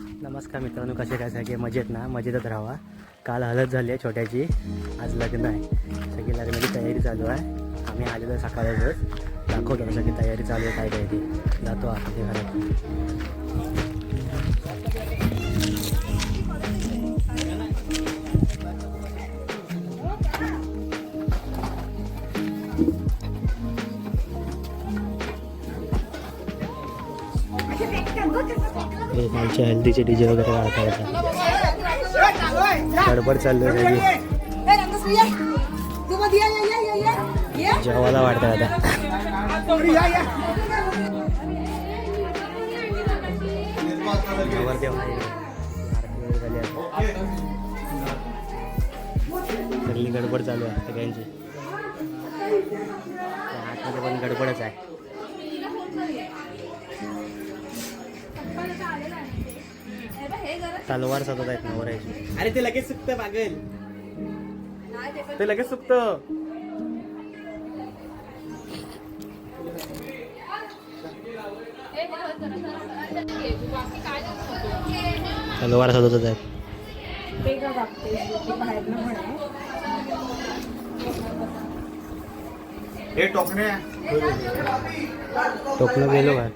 नमस्कार मित्रांनो कसे काय सगळे? मजेत ना? मजेतच राहावा. काल हलत झाली आहे छोट्याची. आज लग्न आहे. सगळी लग्नाची तयारी चालू आहे. आम्ही आलेलो सकाळच दाखवतो सगळी तयारी चालू आहे काय काय ती. जातो आता ते घरात. हे आमच्या हल्दीचे डी जे वगैरे काढता येतात गडबड चालू आहे सगळी जेवायला वाटतं आता. सगळी गडबड चालू आहे सगळ्यांची. आतमध्ये पण गडबडच आहे. तलवार सतत आहेत नवरायची अरे ते लगेच सुकत पागल. ते लगेच सुकत. तलवार सततच आहेत. हे टोकणे. टोकणं गेलो काय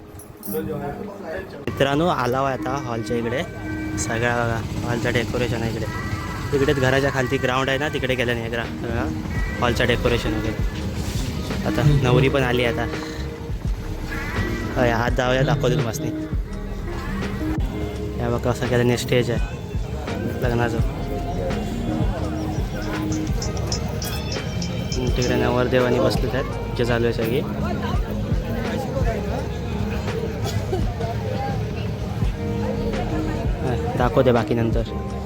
मित्रांनो आलाव आहे आता हॉलच्या इकडे. सगळ्या बघा हॉलचं डेकोरेशन आहे इकडे. तिकडेच घराच्या खालती ग्राउंड आहे ना तिकडे गेलं नाही ग्रा सगळा हॉलचं डेकोरेशन वगैरे. आता नवरी पण आली आता. होय हात दावया दाखवतो मस्त. या बघा कसं केलं स्टेज आहे. लग्नाचं. तिकडे नवरदेवानी बसलेत आहेत जे चालू आहे सगळी. दाखवते बाकी नंतर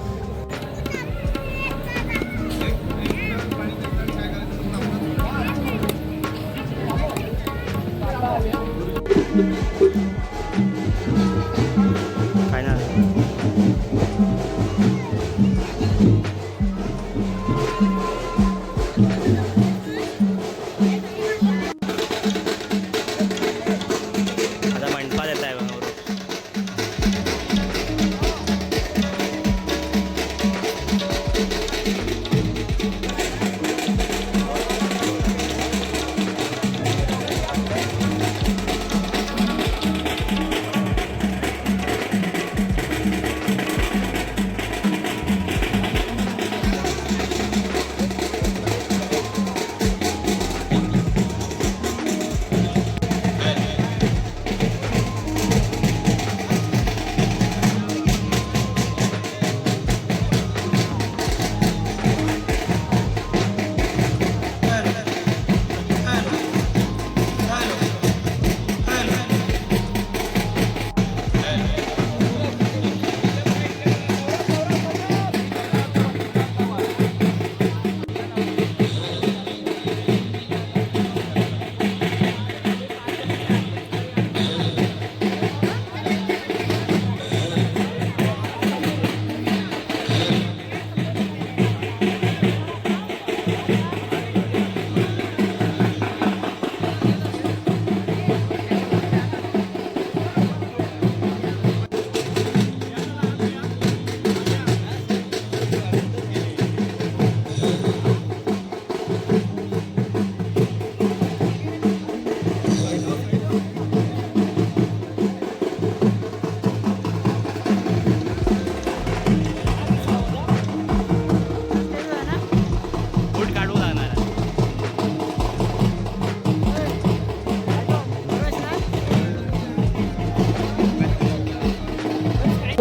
शूट काढू लागणार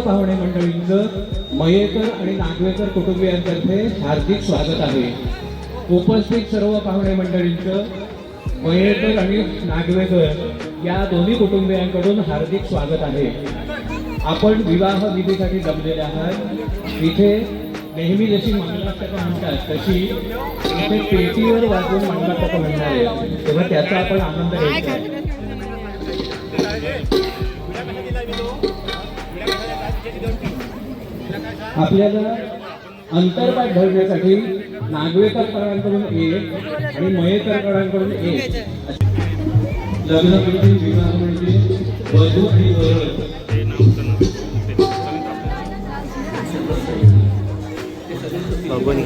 पाहुणे मंडळींचं मयेकर आणि नागवेकर कुटुंबियांतर्फे हार्दिक स्वागत आहे. उपस्थित सर्व पाहुणे मंडळींचं मयेकर आणि नागवेकर या दोन्ही कुटुंबियांकडून हार्दिक स्वागत आहे. आपण विवाह विधीसाठी जमलेले आहात. इथे नेहमी जशी मंगलाष्टकं म्हणतात तशी इथे पेटीवर वाजवून मंगलाष्टकं म्हणणार आहे. तेव्हा त्याचा आपण आनंद घ्यायचा. आपल्याला अंतर्पाठ धरण्यासाठी नागवेकर करांकडून एक आणि मयेकर करांकडून एक. लग्न म्हणजे विवाह म्हणजे वधू आणि वर ভগবান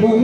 boom.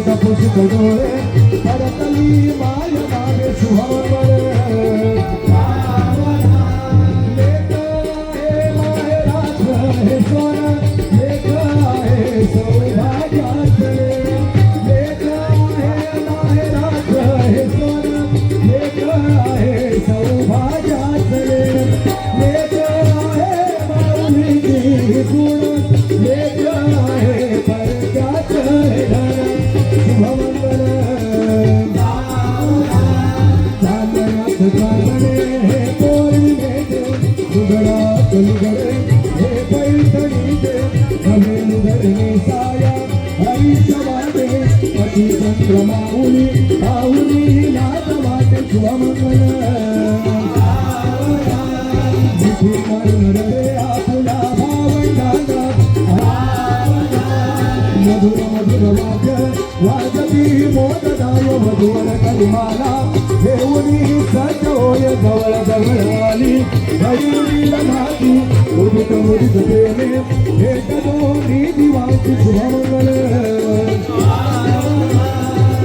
तपोषित डोळे. परतली माय मागे सुहावे मधुर कलिमाला सजोय जवळ जवळ आली. घडी लढाती उदित मुदित प्रेमे हे दोन्ही दिवाची शुभमंगल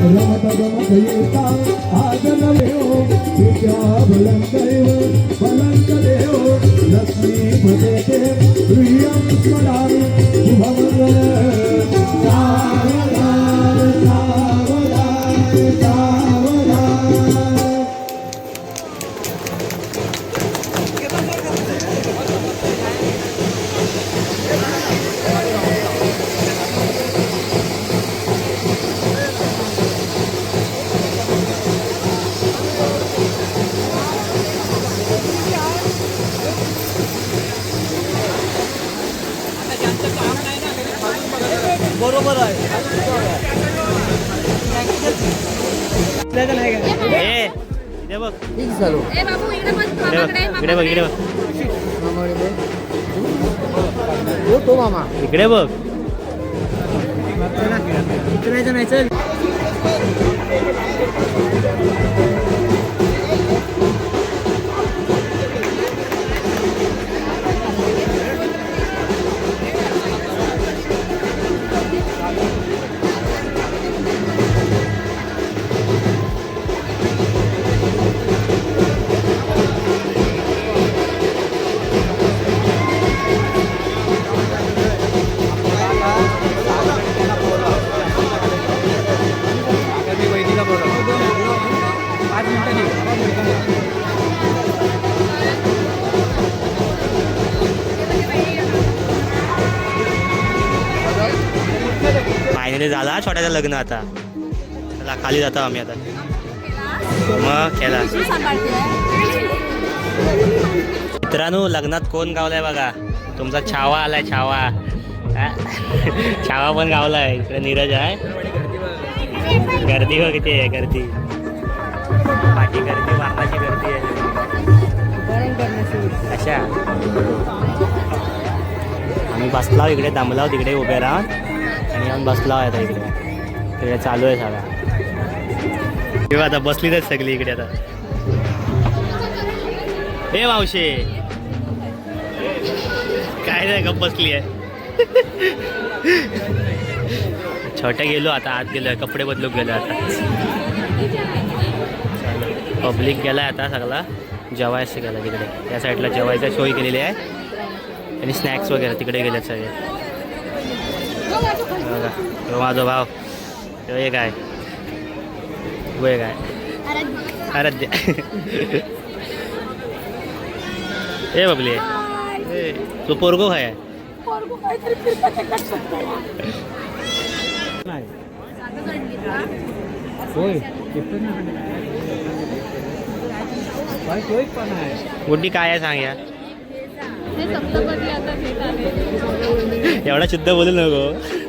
रमत गमत येता. आज नव्हे तिच्या बलंक देव देव. लक्ष्मी भजते प्रियम स्मरामी ए बाबू इकडे बघ इकडे बघ तो मामा. इकडे बघ. इकडे नाही चल फायनली झाला छोट्याचं लग्न आता. चला खाली जातो आम्ही आता. मग केला मित्रांनो लग्नात कोण गावलाय बघा? तुमचा छावा आलाय छावा. छावा पण गावलाय. इकडे नीरज आहे. गर्दी बघ किती आहे गर्दी. पाठी गर्दी मारणाची गर्दी आहे. अशा आम्ही बसलाव इकडे दमलाव तिकडे उभे राहून. आणि बसला आता इकडे. इकडे चालू आहे सगळा तेव्हा आता बसलीच सगळी इकडे आता. हे मावशे. काय नाही गप बसली आहे. छोट्या गेलो आता आत गेलो कपडे बदलूक गेलो आता. पब्लिक गेला आता सगळा. जेवायचं गेला तिकडे. त्या साईडला जेवायचा सोय केलेली आहे. आणि स्नॅक्स वगैरे तिकडे गेले सगळे. बघा तो माझा भाव. तो एक आहे. तो एक आहे. आराध्य. ए बबली. ए, तू पोरगो काय गुड्डी काय आहे सांग या. हे एवढा शुद्ध बोलू नको.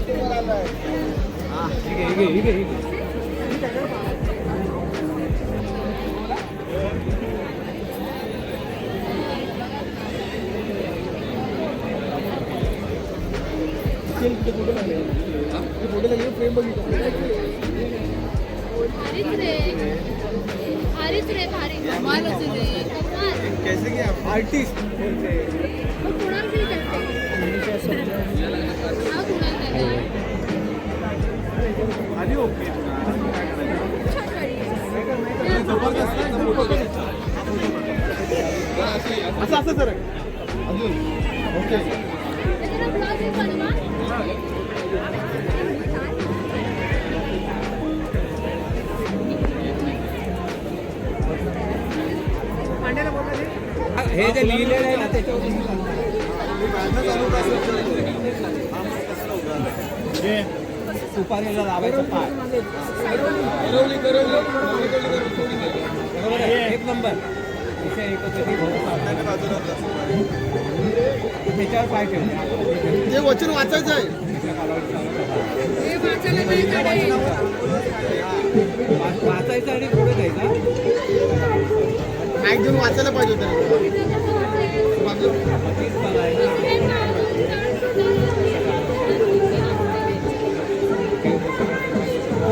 कैसे क्या आर्टिस्ट आधी ओके आहे. असं असं सर अजून ओके हे. हे जे लिहिलेलं आहे ना त्याच्यावर. सुपारीला लावायचं पाय. बरोबर आहे? एक नंबर. विषय एकच आहे की भाऊ त्याच्यावर पाय ठेवले ते वचन वाचायचं आहे. हे वाचायचं आणि पुढे द्यायचा मॅक घेऊन वाचायला पाहिजे होतं.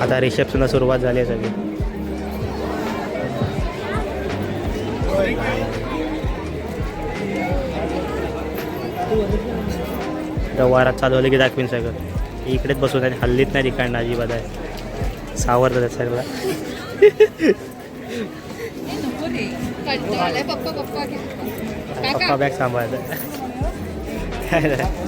आता रिसेप्शनला सुरुवात झाली आहे सगळी. वारात चालवलं की दाखवीन सगळं. इकडेच बसून आणि हल्लीत नाही तिकडनं अजिबात आहे. सावरतात सगळं. पप्पा बॅग सांभाळतात.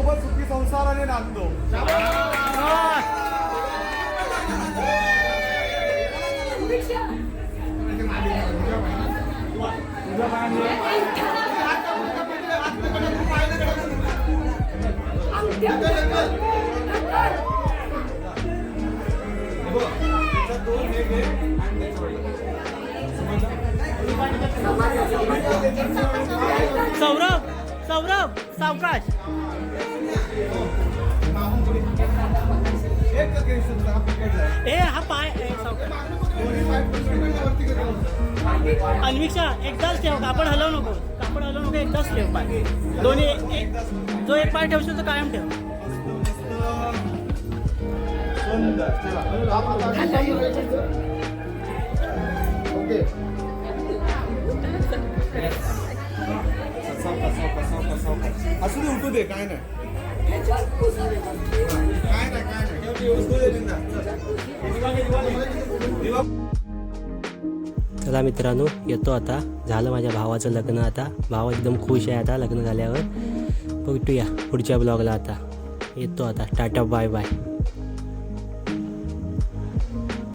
सोबत सुखी संसाराने नांदतो. सौरभ सौरभ सावकाश. ए हा पाय. अन्विक्षा एकदाच ठेव कापड हलवू नको. कापड हलवू नको एकदाच ठेव पाय. दोन्ही एक- जो एक पाय ठेवशील तो कायम ठेव. असू दे उठू दे काय नाही. चला मित्रांनो येतो आता. झालं माझ्या भावाचं लग्न आता. भाव एकदम खुश आहे आता लग्न झाल्यावर. भेटूया पुढच्या ब्लॉगला आता. येतो आता. Tata bye bye